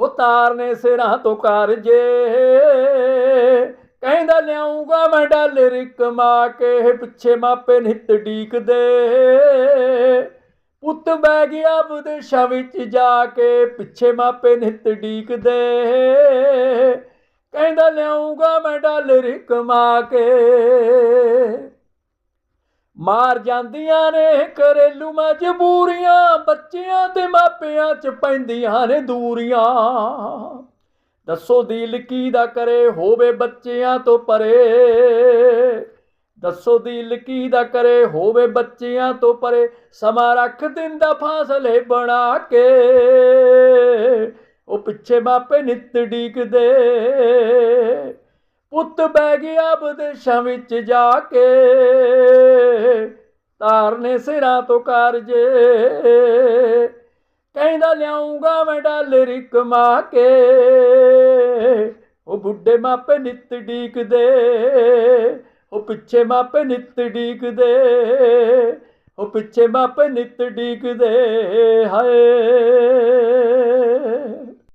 ਹੋ ਤਾਰਨੇ ਸਿਰਾਂ ਤੋਂ ਕਰਜੇ ਕਹਿੰਦਾ ਲਿਆਉਂਗਾ ਮੈਂ ਡਾਲਰ ਕਮਾ ਕੇ ਪਿੱਛੇ ਮਾਪੇ ਨਿੱਤ ਡੀਕਦੇ ਪੁੱਤ ਬਹਿ ਗਿਆ ਵਿਦੇਸ਼ਾਂ ਵਿੱਚ ਜਾ ਕੇ, ਪਿੱਛੇ ਮਾਪੇ ਨਿੱਤ ਡੀਕਦੇ ਕਹਿੰਦਾ ਲਿਆਉਂਗਾ ਮੈਂ ਡਾਲਰ ਕਮਾ ਕੇ ਮਾਰ ਜਾਂਦੀਆਂ ਨੇ ਘਰੇਲੂ ਮਜਬੂਰੀਆਂ, ਬੱਚਿਆਂ ਤੇ ਮਾਪਿਆਂ 'ਚ ਪੈਂਦੀਆਂ ਨੇ ਦੂਰੀਆਂ। ਦੱਸੋ ਦਿਲ ਕੀ ਦਾ ਕਰੇ, ਹੋਵੇ ਬੱਚਿਆਂ ਤੋਂ ਪਰੇ। ਦੱਸੋ ਦਿਲ ਕੀ ਦਾ ਕਰੇ, ਹੋਵੇ ਬੱਚਿਆਂ ਤੋਂ ਪਰੇ। ਸਮਾਂ ਰੱਖ ਦਿੰਦਾ ਫਾਸਲੇ ਬਣਾ ਕੇ। ਉਹ ਪਿੱਛੇ ਮਾਪੇ ਨਿੱਤ ਡੀਕਦੇ। ਪੁੱਤ ਬਹਿ ਗਿਆ ਵਿਦੇਸ਼ਾਂ ਵਿੱਚ ਜਾ ਕੇ। ਤਾਰਨੇ ਸਿਰਾਂ ਤੋਂ ਕਰਜੇ। ਕਹਿੰਦਾ, ਲਿਆਉਂਗਾ ਮੈਂ ਡਾਲਰ ਕਮਾ ਕੇ ਉਹ ਬੁੱਢੇ ਮਾਪੇ ਨਿੱਤ ਡੀਕਦੇ। ਉਹ ਪਿੱਛੇ ਮਾਪੇ ਨਿੱਤ ਡੀਕਦੇ। ਉਹ ਪਿੱਛੇ ਮਾਪੇ ਨਿੱਤ ਡੀਕਦੇ। ਹਾਏ।